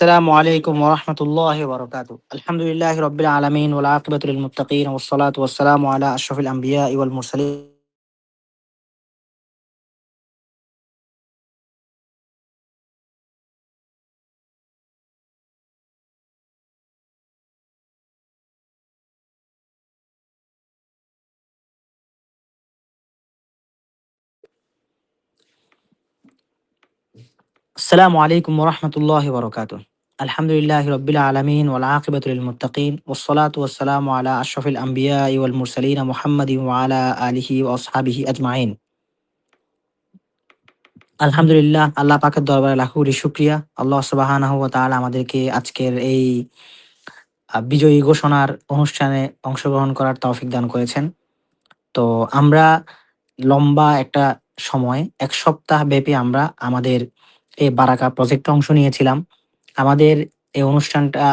السلام عليكم ورحمة الله وبركاته. الحمد لله رب العالمين والعاقبة للمتقين والصلاة والسلام على أشرف الأنبياء والمرسلين. السلام عليكم ورحمة الله وبركاته. আলহামদুলিল্লাহ রবিল্লা আলমিন ওলা আকিবতুল মুতাকিন ওসলাত ওসালাম আলা আশরফুল আম্বিয়া ইউল মুরসালিন মোহাম্মদ আলা আলহি ওসহাবিহি আজমাইন। আলহামদুলিল্লাহ, আল্লাহ পাকের দরবারে লাখুরি শুক্রিয়া। আল্লাহ সবাহান তাল আমাদেরকে আজকের এই বিজয়ী ঘোষণার অনুষ্ঠানে অংশগ্রহণ করার তৌফিক দান করেছেন। তো আমরা লম্বা একটা সময়, এক সপ্তাহ ব্যাপী আমরা আমাদের এই বারাকা প্রজেক্টে অংশ নিয়েছিলাম। আমাদের এই অনুষ্ঠানটা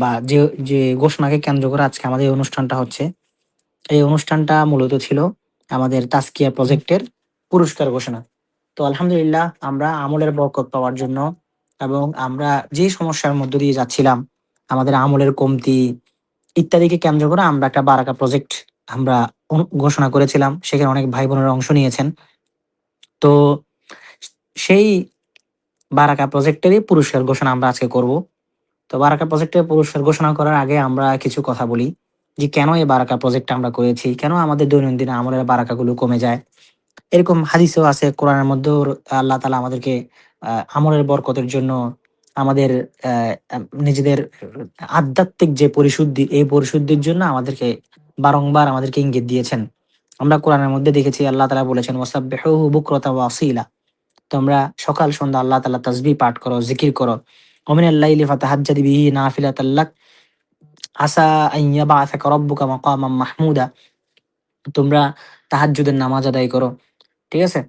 বা যে যে ঘোষণাকে কেন্দ্র করে আজকে আমাদের এই অনুষ্ঠানটা হচ্ছে, এই অনুষ্ঠানটা মূলত ছিল আমাদের তাস্কিয়া প্রজেক্টের পুরস্কার ঘোষণা। তো আলহামদুলিল্লাহ আমরা আমলের বরকত পাওয়ার জন্য এবং আমরা যে সমস্যার মধ্য দিয়ে যাচ্ছিলাম, আমাদের আমলের কমতি ইত্যাদিকে কেন্দ্র করে আমরা একটা বারাকা প্রজেক্ট আমরা ঘোষণা করেছিলাম। সেখানে অনেক ভাই বোনেরা অংশ নিয়েছেন। তো সেই বারাকা প্রজেক্টেরই পুরস্কার ঘোষণা আমরা আজকে করব। তো বারাকা প্রজেক্টের পুরস্কার ঘোষণা করার আগে আমরা কিছু কথা বলি যে কেন এই বারাকা প্রজেক্ট আমরা করেছি, কেন আমাদের দৈনন্দিন আমলের বারাকাগুলো কমে যায়। এরকম হাদিসও আছে, কোরআনের মধ্যেও আল্লাহ তালা আমাদেরকে আমলের বরকতের জন্য আমাদের নিজেদের আধ্যাত্মিক যে পরিশুদ্ধি, এই পরিশুদ্ধির জন্য আমাদেরকে বারংবার আমাদেরকে ইঙ্গিত দিয়েছেন। আমরা কোরআনের মধ্যে দেখেছি, আল্লাহ তালা বলেছেন, ওয়াসাব্বিহুহু বুকরাতা ওয়া আসীলা। তোমরা সকাল, সন্ধ্যা আল্লাহ তাআলা তাসবিহ পাঠ করো, জিকির করো। নাফিলাতাল লাক। আসা আন ইয়াবআসাকা রাব্বুকা মাকামাম মাহমুদা। তোমরা তাহাজ্জুদের নামাজ আদায় করো। ঠিক আছে?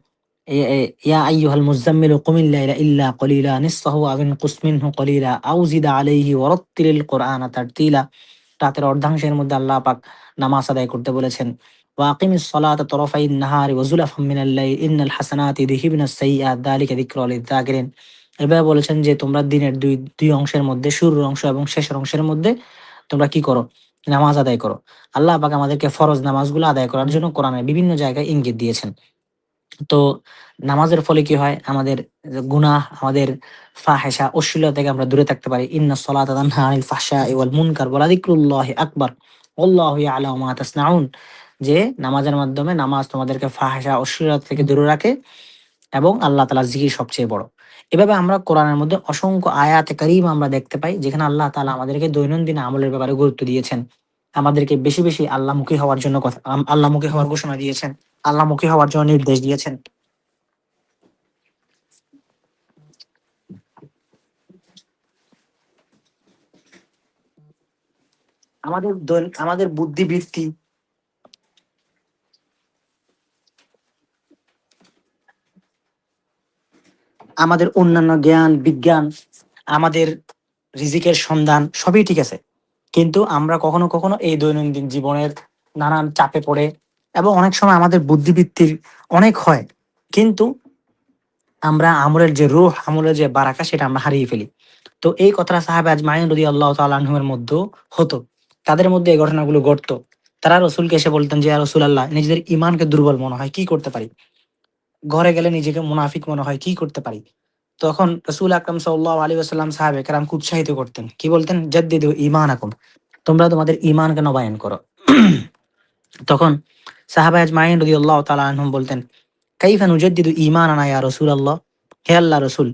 ইয়া আইয়ুহাল মুজাম্মিলু কুমিল লাইলা ইল্লা কলিলা নিসফাহু আও ইনকুস মিনহু কলিলা আও জিদ আলাইহি ওয়ারাত্তিলিল কুরআনা তারতিলা। রাতের অর্ধাংশের মধ্যে আল্লাহ পাক নামাজ আদায় করতে বলেছেন। এভাবে বলেছেন যে, তোমরা দিনের দুই দুই অংশের মধ্যে, শুরুর অংশ এবং শেষের অংশের মধ্যে তোমরা কি করো? নামাজ আদায় করো। আল্লাহ পাক আমাদেরকে ফরজ নামাজগুলো আদায় করার জন্য কোরআনের বিভিন্ন জায়গায় ইঙ্গিত দিয়েছেন। তো নামাজের ফলে কি হয়? আমাদের গুনাহ, আমাদের ফাহেসা অশ্লীলতা থেকে আমরা দূরে থাকতে পারি। ইন্না সলাতা তানহা আনিল ফাহশাই ওয়াল মুনকার ওয়া যিকরুল্লাহি আকবার। আল্লাহু ইয়ালামু মা তাসনাউন। যে নামাজের মাধ্যমে নামাজ তোমাদেরকে ফাহেসা অশ্লীলতা থেকে দূরে রাখে এবং আল্লাহ তাআলা জিকির সবচেয়ে বড়। এভাবে আমরা কোরআনের মধ্যে অসংখ্য আয়াতে কারীম আমরা দেখতে পাই, যেখানে আল্লাহ তালা আমাদেরকে দৈনন্দিন আমলের ব্যাপারে গুরুত্ব দিয়েছেন। আমাদেরকে বেশি বেশি আল্লাহমুখী হওয়ার জন্য কথা আল্লাহমুখী হওয়ার ঘোষণা দিয়েছেন, আল্লাহমুখী হওয়ার জন্য নির্দেশ দিয়েছেন। আমাদের আমাদের বুদ্ধিবৃত্তি আমাদের অন্যান্য জ্ঞান, বিজ্ঞান, আমাদের রিজিকের সন্ধান, সবই ঠিক আছে। কিন্তু আমরা কখনো কখনো এই দৈনন্দিন জীবনের নানান চাপে পড়ে এবং অনেক সময় আমাদের বুদ্ধিবৃত্তির অনেক হয়। কিন্তু আমরা আমলের যে রোহ, আমলের যে বারাকা, সেটা আমরা হারিয়ে ফেলি। তো এই কথাটা সাহাবে আজমাইন রদি আল্লাহ তালাহুমের মধ্যে হতো। তাদের মধ্যে এই ঘটনাগুলো ঘটতো। তারা রসুলকে এসে বলতেন যে রসুল আল্লাহ নিজেদের ইমানকে দুর্বল মনে হয়, কি করতে পারি? ঘরে গেলে নিজেকে মুনাফিক মনে হয়, কি করতে পারি? তখন রসুল আকরম সাল্লাহ আলী আসাল্লাম সাহেব একরামকে উৎসাহিত করতেন। কি বলতেন? জাদ্দিদ ইমান আকুম তোমরা তোমাদের ইমানকে নবায়ন করো। তখন সাহাবা আজমাইন রদি আল্লাহ তালা আনহুম বলতেন, কাইফা নুজাদ্দিদু ইমান আনা ইয়া রসুল আল্লাহ হে আল্লাহ রসুল,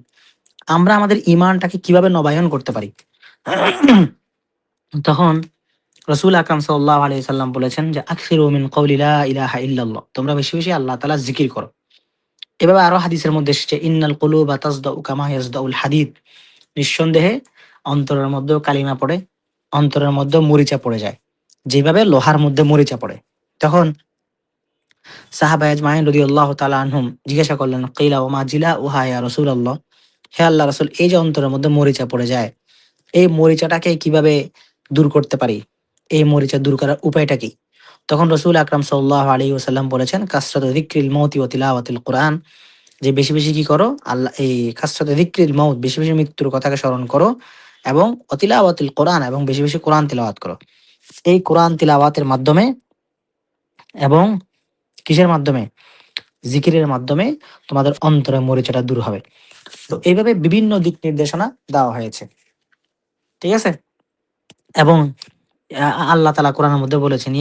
আমরা আমাদের ইমানটাকে কীভাবে নবায়ন করতে পারি? তখন রসুল আকরাম সাল্লাহ আলি সাল্লাম বলেছেন যে আখির মিন কৌলিলা ইলাহা ইল্লাল্লাহ। তোমরা বেশি বেশি আল্লাহ তালা জিকির করো। এভাবে আরও হাদিসের মধ্যে এসেছে, ইন্নাল কুলু বা তাজদাউ কামা ইয়াজদাউল হাদিদ। নিঃসন্দেহে অন্তরের মধ্যেও কালিমা পড়ে, অন্তরের মধ্যে মরিচা পড়ে যায়। যেভাবে লোহার মধ্যে মরিচা পড়ে। তখন সাহাবা আজমাইন রাদিয়াল্লাহু তাআলা আনহুম জিজ্ঞাসা করলেন, কিলা ওমা জিলা উহা ইয়া রাসূলুল্লাহ? হে আল্লাহ রাসূল, এই যে অন্তরের মধ্যে মরিচা পড়ে যায়, এই মরিচাটাকে কীভাবে দূর করতে পারি? এই মরিচা দূর করার উপায়টা কি? তখন রসুল আকরাম সাল্লাহ আলী ওসাল্লাম বলেছেন, কাসরাত দিক্রিল মৌতি ও তিলাওয়াতিল কোরআন। যে বেশি বেশি কি করো, আল্লাহ, এই কাসরাত দিক্রিল মৌত বেশি বেশি মৃত্যুর কথাকে স্মরণ করো এবং অতিলাওয়াতিল কোরআন এবং বেশি বেশি কোরআন তিলাওয়াত করো। এই কোরআন তিলাওয়াতের মাধ্যমে এবং কিসের মাধ্যমে? জিকিরের মাধ্যমে তোমাদের অন্তরে মরিচাটা দূর হবে। তো এইভাবে বিভিন্ন দিক নির্দেশনা দেওয়া হয়েছে। ঠিক আছে? এবং আল্লাহ তালা কোরআনের মধ্যে বলেছেন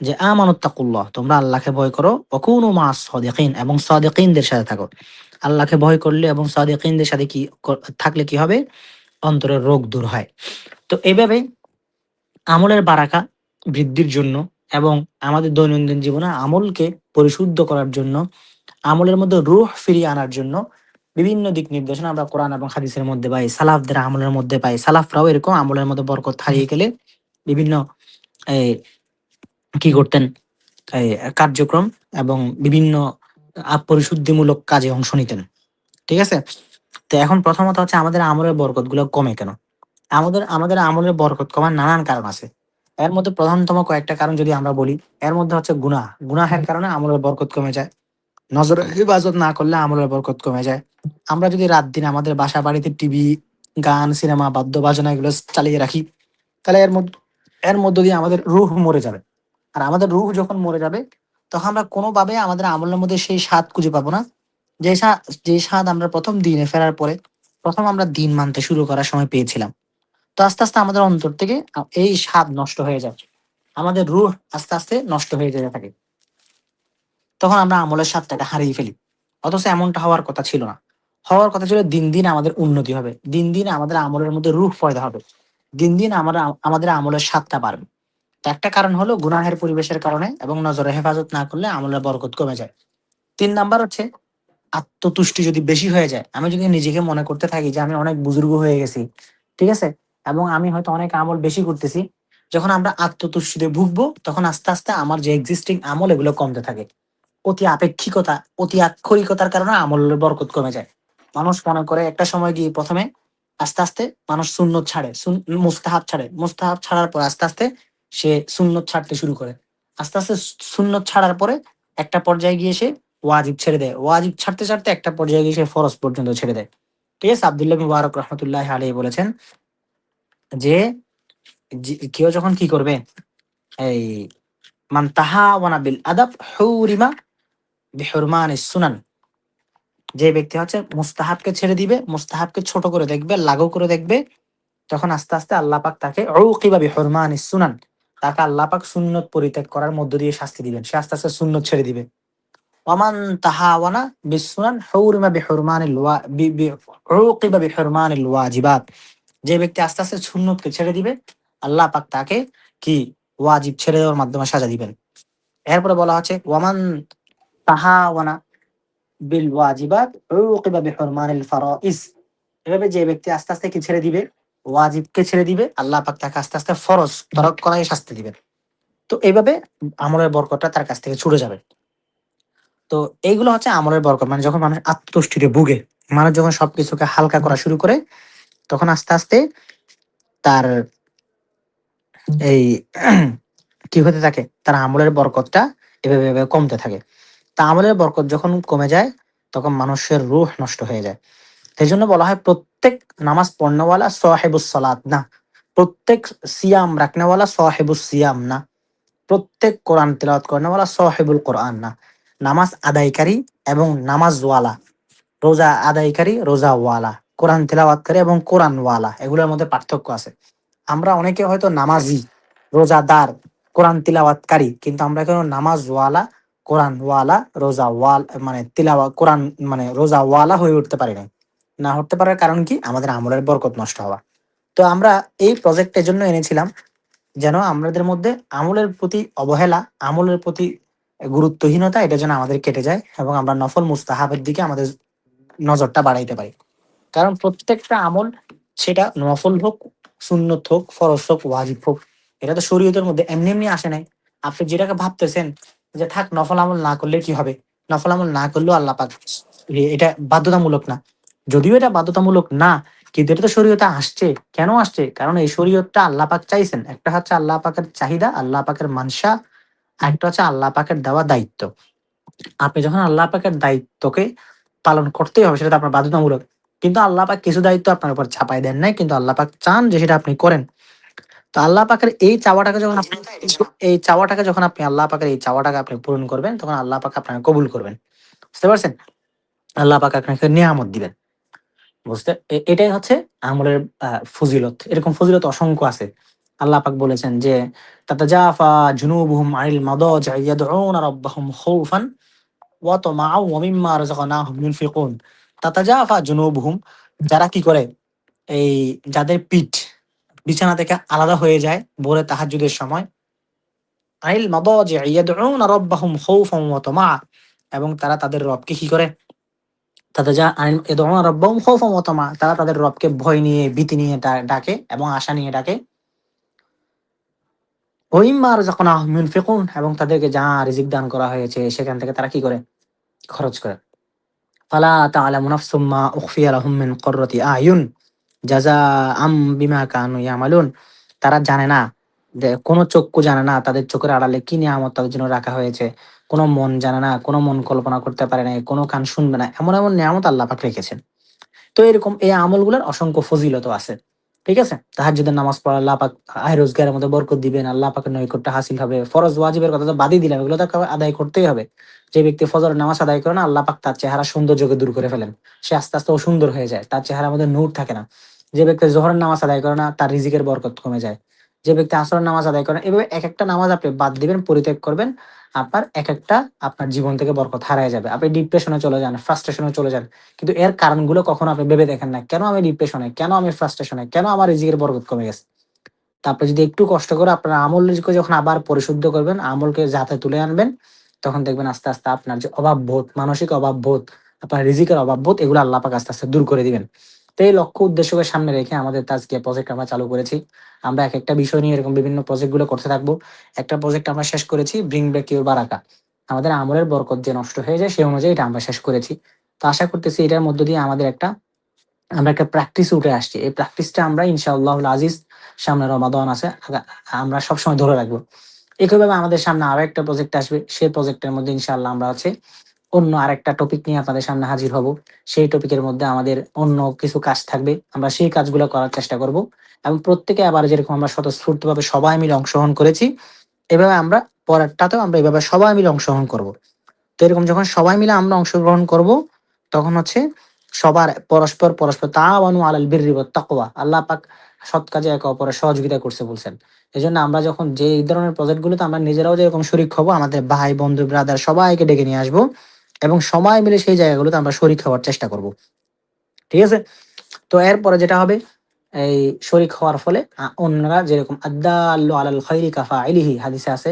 যে আমানু তাকুল্লাহ তোমরা আল্লাহকে ভয় করো, ওয়া কুনু মা'আস এবং সাদিকিনদের সাথে থাকো। আল্লাহকে ভয় করলে এবং সাথে কি থাকলে কি হবে? অন্তরের রোগ দূর হয়। তো এইভাবে আমলের বারাকা বৃদ্ধির জন্য এবং আমাদের দৈনন্দিন জীবনে আমলকে পরিশুদ্ধ করার জন্য, আমলের মধ্যে রুহ ফিরিয়ে আনার জন্য বিভিন্ন দিক নির্দেশনা আমরা কোরআন এবং হাদিসের মধ্যে পাই, সালাফদের আমলের মধ্যে পাই। সালাফরাও এরকম, আমলের মধ্যে বরকত হারিয়ে গেলে বিভিন্ন কি করতেন? কার্যক্রম এবং বিভিন্ন পরিশুদ্ধিমূলক কাজে অংশ নিতেন। ঠিক আছে? তো এখন প্রথমত হচ্ছে আমাদের আমলের বরকতগুলো কমে কেন? আমাদের আমাদের আমলের বরকত কমার নানান কারণ আছে। এর মধ্যে প্রধানতম কয়েকটা কারণ যদি আমরা বলি, এর মধ্যে হচ্ছে গুনাহ। গুনাহের কারণে আমলের বরকত কমে যায়। নজর, হেফাজত না করলে আমলের বরকত কমে যায়। আমরা যদি রাত দিন আমাদের বাসা বাড়িতে টিভি, গান, সিনেমা বাদ্য বাজনা এগুলো চালিয়ে রাখি, তাহলে এর মধ্যে, এর মধ্য দিয়ে আমাদের রুহ মরে যাবে। আর আমাদের রুহ যখন মরে যাবে, তখন আমরা কোনোভাবে আমাদের আমলের মধ্যে সেই স্বাদ খুঁজে পাবো না। যে স্বাদ যে স্বাদ আমরা প্রথম দিনে ফেরার পরে, প্রথম আমরা দিন মানতে শুরু করার সময় পেয়েছিলাম। তো আস্তে আস্তে আমাদের অন্তর থেকে এই স্বাদ নষ্ট হয়ে যায় আমাদের রুহ আস্তে আস্তে নষ্ট হয়ে যেতে থাকে। তখন আমরা আমলের স্বাদটাকে হারিয়ে ফেলি। অথচ এমনটা হওয়ার কথা ছিল না। হওয়ার কথা ছিল দিন দিন আমাদের উন্নতি হবে। দিন দিন আমাদের আমলের মধ্যে রূপ পয়দা হবে। দিন দিন আমরা আমাদের আমলের স্বাদটা বাড়বে। একটা কারণ হলো গুনাহের পরিবেশের কারণে এবং নজরে হেফাজত না করলে আমলের বরকত কমে যায়। তিন নাম্বার হচ্ছে আত্মতুষ্টি যদি বেশি হয়ে যায়, আমি যদি নিজেকে মনে করতে থাকি যে আমি অনেক বুজুর্গ হয়ে গেছি, ঠিক আছে? এবং আমি হয়তো অনেক আমল বেশি করতেছি, যখন আমরা আত্মতুষ্টিতে ভুগবো, তখন আস্তে আস্তে আমার যে এক্সিস্টিং আমল, এগুলো কমতে থাকে। অতি আপেক্ষিকতা, অতি আক্ষরিকতার কারণে আমলের বরকত কমে যায়। মানুষ মনে করে একটা সময় গিয়ে প্রথমে আস্তে আস্তে মানুষ সুন্নত ছাড়ে মুস্তাহাব ছাড়ে। মুস্তাহাব ছাড়ার পর আস্তে আস্তে সে সুন্নত ছাড়তে শুরু করে। আস্তে আস্তে সুন্নত ছাড়ার পরে একটা পর্যায়ে গিয়ে সে ওয়াজিব ছেড়ে দেয়। ওয়াজিব ছাড়তে ছাড়তে একটা পর্যায়ে গিয়ে সে ফরজ পর্যন্ত ছেড়ে দেয়। ঠিক আছে? আব্দুল্লাহ মুবারক রহমতুল্লাহ আলী বলেছেন যে কেউ যখন কি করবে? এই, মান তাহা ওয়ানা বিল আদাব হুরিমা বিহরমান সুনান। যে ব্যক্তি হচ্ছে মুস্তাহাবকে ছেড়ে দিবে, মুস্তাহাবকে ছোট করে দেখবে, লাগু করে দেখবে, তখন আস্তে আস্তে আল্লাহ পাক তাকে উকিবা বিহরমান সুনান। তাকে আল্লাহ পাক সুন্নত পরিত্যাগ করার মধ্য দিয়ে শাস্তি দিবেন। সে আস্তে আস্তে সুন্নত ছেড়ে দিবে। ওমান তাহাওয়ানা বিসুনান হুরিমা বিহরমানিল ওয়া বি- বি- উকিবা বিহরমানিল ওয়াজিবাত যে ব্যক্তি আস্তে আস্তে সুন্নতকে ছেড়ে দিবে, আল্লাহ পাক তাকে কি? ওয়াজিব ছেড়ে দেওয়ার মাধ্যমে সাজা দিবেন। এরপরে বলা হচ্ছে ওয়ামান তাহাওয়ানা বিল ওয়াজিবাত, উকিবা বিহুরমানিল ফারাইজ। এভাবে যে ব্যক্তি আস্তে আস্তে কি ছেড়ে দিবে? ওয়াজিবকে ছেড়ে দিবে। আল্লাহ পাক তাকে আস্তে আস্তে ফরজ, তরক করাই শাস্তি দিবেন। তো এইভাবে আমলের বরকতটা তার কাছ থেকে ছুটে যাবে। তো এইগুলো হচ্ছে আমলের বরকত। মানে যখন মানুষ আত্মতুষ্টিতে ভুগে, মানুষ যখন সবকিছুকে হালকা করা শুরু করে, তখন আস্তে আস্তে তার এই কি হতে থাকে? তার আমলের বরকতটা এভাবে এভাবে কমতে থাকে। তা আমলের বরকত যখন কমে যায়, তখন মানুষের রুহ নষ্ট হয়ে যায়। সেই জন্য বলা হয় প্রত্যেক নামাজ পড়নেওয়ালা সোহেবুস না। প্রত্যেক সিয়াম রাখনেওয়ালা সোহেবুস সিয়াম না। প্রত্যেক কোরআন তিলাওয়াত করেনেওয়ালা সোহেবুল কোরআন না। নামাজ আদায়কারী এবং নামাজওয়ালা, রোজা আদায়কারী, রোজাওয়ালা, কোরআন তিলাওয়াতকারী এবং কোরআনওয়ালা, এগুলোর মধ্যে পার্থক্য আছে। আমরা অনেকে হয়তো নামাজি, রোজাদার, কোরআন তিলাওয়াতকারী, কিন্তু আমরা কেন নামাজওয়ালা কোরআনওয়ালা রোজা ওয়াল মানে তিলাওয়া কোরআন মানে রোজা ওয়ালা হয়ে উঠতে পারি নাই। না হতে পারার কারণ কি? আমাদের আমলের বরকত নষ্ট হওয়া। তো আমরা এই প্রজেক্টের জন্য এনেছিলাম যেন আমাদের মধ্যে আমলের প্রতি অবহেলা, আমলের প্রতি গুরুত্বহীনতা, এটা যেন আমাদের কেটে যায় এবং আমরা নফল মুস্তাহাবের দিকে আমাদের নজরটা বাড়াইতে পারি। কারণ প্রত্যেকটা আমল সেটা নফল হোক, সুন্নত হোক, ফরজ হোক, ওয়াজিব হোক, এটা তো শরীয়তের মধ্যে এমনি এমনি আসে নাই। আপনি যেটাকে ভাবতেছেন যে থাক, নফল আমল না করলে কি হবে? নফল আমল না করলেও আল্লাহ পাক এটা বাধ্যতামূলক না। যদিও এটা বাধ্যতামূলক না, কিন্তু এটা তো শরীয়তে আসছে। কেন আসছে? কারণ এই শরীয়তটা আল্লাহ পাক চাইছেন। একটা হচ্ছে আল্লাহ পাকের চাহিদা, আল্লাহ পাকের মানসা একটা হচ্ছে আল্লাহ পাকের দেওয়া দায়িত্ব। আপনি যখন আল্লাহ পাকের দায়িত্বকে পালন করতেই হবে, সেটা তো আপনার বাধ্যতামূলক। কিন্তু আল্লাহ পাক কিছু দায়িত্ব আপনার উপর ছাপাই দেন নাই, কিন্তু আল্লাহ পাক চান যে সেটা আপনি করেন। তো আল্লাহ পাকের এই চাওয়াটাকে যখন এই চাওয়াটাকে যখন আপনি আল্লাহ পাকের এই চাওয়াটাকে আপনি পূরণ করবেন, তখন আল্লাহ পাক আপনাকে কবুল করবেন। বুঝতে পারছেন? আল্লাহ পাক আপনাকে নিয়ামত দিবেন। বুঝতে এটাই হচ্ছে আমলের ফজিলত। এরকম ফজিলত অসংখ্য আছে। আল্লাহ পাক বলেছেন যে, তাতাজাফা জুনুবুহুম আনিল মাদাজি ইয়াদউনা রাব্বাহুম খাউফান ওয়া তামাআ ওয়া মিম্মা রাযাকনাহুম ইউনফিকুন। তাতাজাফা জুনুবুহুম, যারা কি করে? এই, যাদের পিঠ বিছানা থেকে আলাদা হয়ে যায় সময়। ইয়াদউনা রাব্বাহুম খাউফান ওয়া তামাআ এবং তারা তাদের রবকে কি করে? তাদের যা তামা, তারা তাদের রবকে ভয় নিয়ে, ভীতি নিয়ে ডাকে এবং আশা নিয়ে ডাকে। ওইম্মা রাযাকনাহুম ইউনফিকুন, এবং তাদেরকে যা রিজিক দান করা হয়েছে সেখান থেকে তারা কি করে? খরচ করে। ফালা তা'লামু নাফসুম মা উখফিয়া লাহুম মিন আয়ুন। তারা জানে না। চক্ষু জানে না তাদের চোখের আড়ালে কি নিয়ামত তাদের জন্য রাখা হয়েছে। কোনো মন জানে না, কোনো মন কল্পনা করতে পারে না, কোনো কান শুনবে না। এমন এমন নিয়ামত রেখেছেন। তো এরকম এই আমলগুলোর অসংখ্য ফজিলত আছে। ঠিক আছে? তাহাজ্জুদের নামাজ পড়া আল্লাহ পাক আয় রোজগারের মধ্যে বরকত দিবেন, আল্লাহ পাকের হাসিল হবে। ফরজ ওয়াজিবের কথা তো বাদই দিলাম, এগুলো তো আদায় করতেই হবে। যে ব্যক্তি ফজরের নামাজ আদায় করে না, আল্লাহ পাক তার চেহারা সৌন্দর্যকে দূর করে ফেলেন। সে আস্তে আস্তে অসুন্দর হয়ে যায়, তার চেহারার মধ্যে নূর থাকে না। যে ব্যক্তি জোহরের নামাজ আদায় করে না, তার রিজিকের বরকত কমে যায়। যে ব্যক্তি আসরের নামাজ আদায় করে এভাবে এক একটা নামাজ আপনি বাদ দিবেন, পরিত্যাগ করবেন, আপনার এক একটা আপনার জীবন থেকে বরকত হারায় যাবে। আপনি ডিপ্রেশনে চলে যান ফ্রাস্ট্রেশনে চলে যান, কিন্তু এর কারণগুলো কখনো আপনি ভেবে দেখেন না। কেন আমি ডিপ্রেশনে কেন আমি ফ্রাস্ট্রেশনে কেন আমার রিজিকের বরকত কমে গেছে? তারপরে যদি একটু কষ্ট করে আপনার আমলকে যখন আবার পরিশুদ্ধ করবেন, আমলকে যাতে তুলে আনবেন, তখন দেখবেন আস্তে আস্তে আপনার যে অভাব বোধ মানসিক অভাব বোধ আপনার রিজিকের অভাব বোধ এগুলো আল্লাহ পাক আস্তে আস্তে দূর করে দিবেন। তো এই লক্ষ্য উদ্দেশ্যকে সামনে রেখে আমাদের তাজকিয়া প্রজেক্ট আমরা চালু করেছি। আমরা এক একটা বিষয় নিয়ে এরকম বিভিন্ন প্রজেক্টগুলো করতে থাকব। একটা প্রজেক্ট আমরা শেষ করেছি ব্রিং ব্যাক ইউর বারাকা আমাদের আমলের বরকত যে নষ্ট হয়ে যায় সেই অনুযায়ী এটা আমরা শেষ করেছি। তো আশা করতেছি এটার মধ্য দিয়ে আমাদের একটা, আমরা একটা প্র্যাকটিস উঠে আসছি। এই প্র্যাকটিসটা আমরা ইনশাআল্লাহ আজিজ সামনে রমাদান আছে আমরা সবসময় ধরে রাখব। একইভাবে আমাদের সামনে আরও একটা প্রজেক্ট আসবে সেই প্রজেক্টের মধ্যে ইনশাআল্লাহ আমরা হচ্ছে অন্য আরেকটা টপিক নিয়ে আপনাদের সামনে হাজির হব। সেই টপিকের মধ্যে আমাদের অন্য কিছু কাজ থাকবে। আমরা সেই কাজগুলো করার চেষ্টা করব এবং প্রত্যেকে আবার যেরকম আমরা স্বতঃস্ফূর্তভাবে সবাই মিলে অংশগ্রহণ করেছি, এভাবে আমরা পরেরটাতেও আমরা এভাবে সবাই মিলে অংশগ্রহণ করব। তো এরকম যখন সবাই মিলে আমরা অংশগ্রহণ করব, তখন হচ্ছে সবার পরস্পর পরস্পর তা তাওয়ানু আলাল বিররি ওয়াত তাকওয়া, আল্লাহ পাক সৎ কাজে একে অপরের সহযোগিতা করছে বলছেন। এই জন্য আমরা যখন যে এই ধরনের প্রজেক্ট গুলোতে আমরা নিজেরাও যেরকম শরিক হব, আমাদের ভাই, বন্ধু ব্রাদার সবাইকে ডেকে নিয়ে আসব। এবং সময় মিলে সেই জায়গাগুলোতে আমরা শরিক হওয়ার চেষ্টা করব। ঠিক আছে? তো এরপরে যেটা হবে, এই শরিক হওয়ার ফলে অন্যরা যেরকম আদাল্লু আলাল খৈরি কাফা আইলিহি হাদিসে আছে,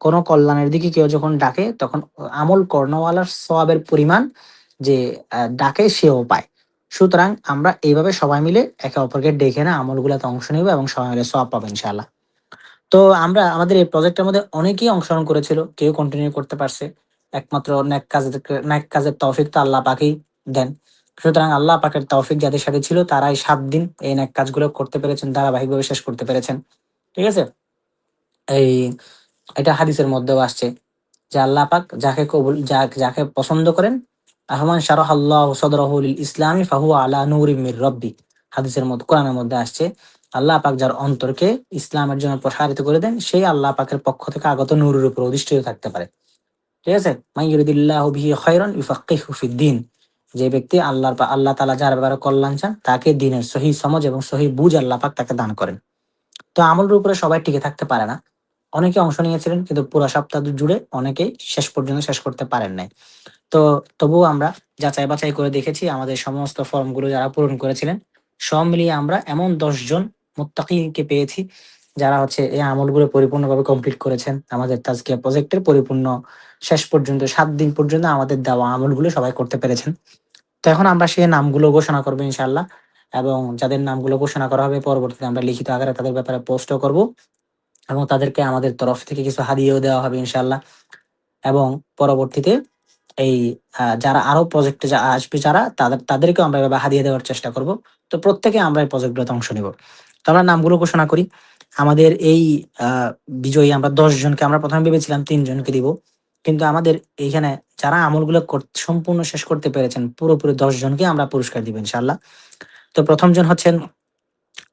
কোন কল্যাণের দিকে কেউ যখন ডাকে, তখন আমল কর্ণওয়ালার সওয়াবের পরিমাণ যে ডাকে সেও পায়। সুতরাং আমরা এইভাবে সবাই মিলে একে অপরকে ডেকে না আমলগুলোতে অংশ নিব এবং সবাই মিলে সওয়াব পাবো ইনশাআল্লাহ। তো আমরা, আমাদের এই প্রজেক্টের মধ্যে অনেকেই অংশগ্রহণ করেছিল, কেউ কন্টিনিউ করতে পারছে। একমাত্র ন্যাক কাজের ন্যাক কাজের তৌফিক তো আল্লাহ পাকেই দেন। সুতরাং আল্লাহ পাকের তৌফিক যাদের সাথে ছিল তারাই সাত দিন এই ন্যাক কাজগুলো করতে পেরেছেন, ধারাবাহিকভাবে শেষ করতে পেরেছেন। ঠিক আছে? এই, এটা হাদিসের মধ্যেও আসছে যে আল্লাহ পাক যাকে কবুল যাকে পছন্দ করেন, আহমান শারহ আল্লাহ সদরহুল ইসলামী ফাহু আলা নূরি মির রব্বি। হাদিসের মধ্যে, কোরআনের মধ্যে আসছে, আল্লাহ পাক যার অন্তরকে ইসলামের জন্য প্রসারিত করে দেন, সেই আল্লাহ পাকের পক্ষ থেকে আগত নূরের উপর অধিষ্ঠিত থাকতে পারে। ঠিক আছে? মাইয়ুরিদিল্লাহু বিহি যে ব্যক্তি আল্লাহর আল্লাহ তালা যার ব্যাপারে কল্যাণ চান, তাকে দিনের সহি সমঝ এবং সহি বুঝ আল্লাহ পাক তাকে দান করেন। তো আমলের উপরে সবাই টিকে থাকতে পারে না। অনেকে অংশ নিয়েছিলেন, কিন্তু পুরো সপ্তাহ জুড়ে অনেকেই শেষ পর্যন্ত শেষ করতে পারেন নাই। তো তবুও আমরা যাচাই বাছাই করে দেখেছি, আমাদের সমস্ত ফর্মগুলো যারা পূরণ করেছিলেন, সব মিলিয়ে আমরা এমন দশজন মুত্তাকিকে পেয়েছি, যারা হচ্ছে এই আমলগুলো পরিপূর্ণভাবে কমপ্লিট করেছেন। আমাদের তাজকিয়া প্রজেক্টের পরিপূর্ণ শেষ পর্যন্ত সাত দিন পর্যন্ত আমাদের দেওয়া আমলগুলো সবাই করতে পেরেছেন। তো এখন আমরা সেই নামগুলো ঘোষণা করব ইনশাল্লাহ এবং যাদের নামগুলো ঘোষণা করা হবে পরবর্তীতে আমরা লিখিত আকারে তাদের ব্যাপারে পোস্টও করব এবং তাদেরকে আমাদের তরফ থেকে কিছু হাদিয়েও দেওয়া হবে ইনশাল্লাহ এবং পরবর্তীতে এই যারা আরও প্রজেক্টে আসবে যারা তাদের তাদেরকেও আমরা এভাবে হাদিয়ে দেওয়ার চেষ্টা করব। তো প্রত্যেকে আমরা এই প্রজেক্টগুলোতে অংশ নিব। তো আমরা নামগুলো ঘোষণা করি। আমাদের এই আহ, বিজয়ী আমরা দশ জনকে আমরা প্রথমে ভেবেছিলাম তিনজনকে দিব। কিন্তু আমাদের এইখানে যারা আমলগুলো সম্পূর্ণ শেষ করতে পেরেছেন, পুরোপুরি দশ জনকে আমরা পুরস্কার দিব ইনশাল্লাহ তো প্রথম জন হচ্ছেন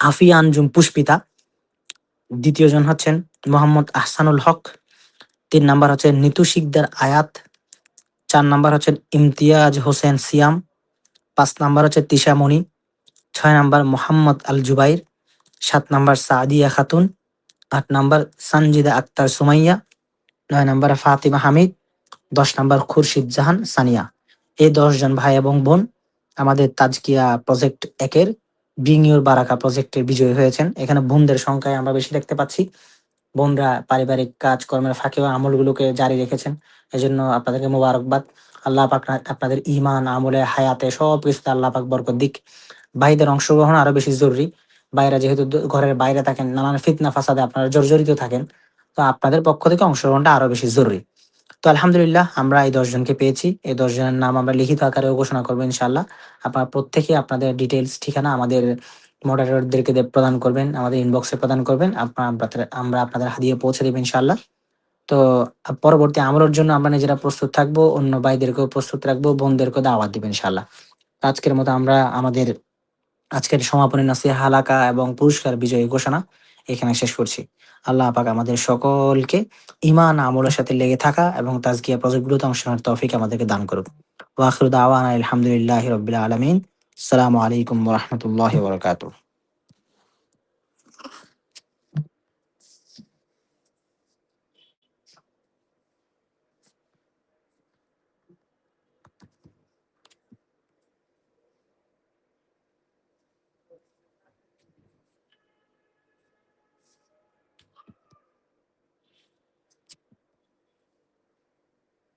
আফিয়া আঞ্জুম পুষ্পিতা, দ্বিতীয় জন হচ্ছেন মোহাম্মদ আহসানুল হক, তিন নাম্বার হচ্ছে নিতু শিকদার আয়াত, চার নাম্বার হচ্ছেন ইমতিয়াজ হোসেন সিয়াম, পাঁচ নাম্বার হচ্ছে তিশা মণি, ছয় নাম্বার মোহাম্মদ আল জুবাইর, সাত নাম্বার সাদিয়া খাতুন, আট নাম্বার সঞ্জিদা আক্তার সুমাইয়া নয় নাম্বার ফাতিমা হামিদ, দশ নম্বর খুরশিদ জাহান সানিয়া। এই দশ জন ভাই এবং বোন আমাদের তাজকিয়া প্রজেক্ট একের বিং বারাকা প্রজেক্টের বিজয়ী হয়েছেন। এখানে বোনদের সংখ্যায় আমরা বেশি দেখতে পাচ্ছি। বোনরা পারিবারিক কাজকর্মের ফাঁকেও আমলগুলোকে জারি রেখেছেন। এজন্য আপনাদেরকে মোবারকবাদ। আল্লাহ পাক আপনাদের ইমান আমলে, হায়াতে সব কিছুতে আল্লাহ পাক বরকত দিক। ভাইদের অংশগ্রহণ আরও বেশি জরুরি। বাইরে যেহেতু ঘরের বাইরে থাকেন, নানান ফিতনা, ফাসাদে আপনারা জর্জরিত থাকেন। তো আপনাদের পক্ষ থেকে অংশগ্রহণটা আরও বেশি জরুরি। তো আলহামদুলিল্লাহ আমরা এই দশজনকে পেয়েছি। এই দশজনের নাম আমরা লিখিত আকারেও ঘোষণা করব ইনশাল্লাহ আপনারা প্রত্যেকে আপনাদের ডিটেলস ঠিকানা আমাদের মডারেটরদেরকে প্রদান করবেন, আমাদের ইনবক্সে প্রদান করবেন। আপনারা আমরা আপনাদের হাদিয়ে পৌঁছে দেবো ইনশাল্লাহ তো পরবর্তী আমলের জন্য আমরা নিজেরা প্রস্তুত থাকব, অন্য ভাইদেরকেও প্রস্তুত রাখব, বোনদেরকেও দাওয়াত দিবেন ইনশাল্লাহ আজকের মতো আমরা আমাদের আজকের সমাপনী নাসিহা হালাকা এবং পুরস্কার বিজয়ী ঘোষণা এখানে শেষ করছি। আল্লাহ পাক আমাদের সকলকে ইমান আমলের সাথে লেগে থাকা এবং তাজকিয়া প্রজেক্টগুলোতে নেওয়ার তৌফিক আমাদেরকে দান করুক। ওয়াখরুদ আওয়ান আলহামদুলিল্লাহ রবিল্লা আলমিন। আসসালামু আলাইকুম রহমতুল্লাহ বারাকাতুহু।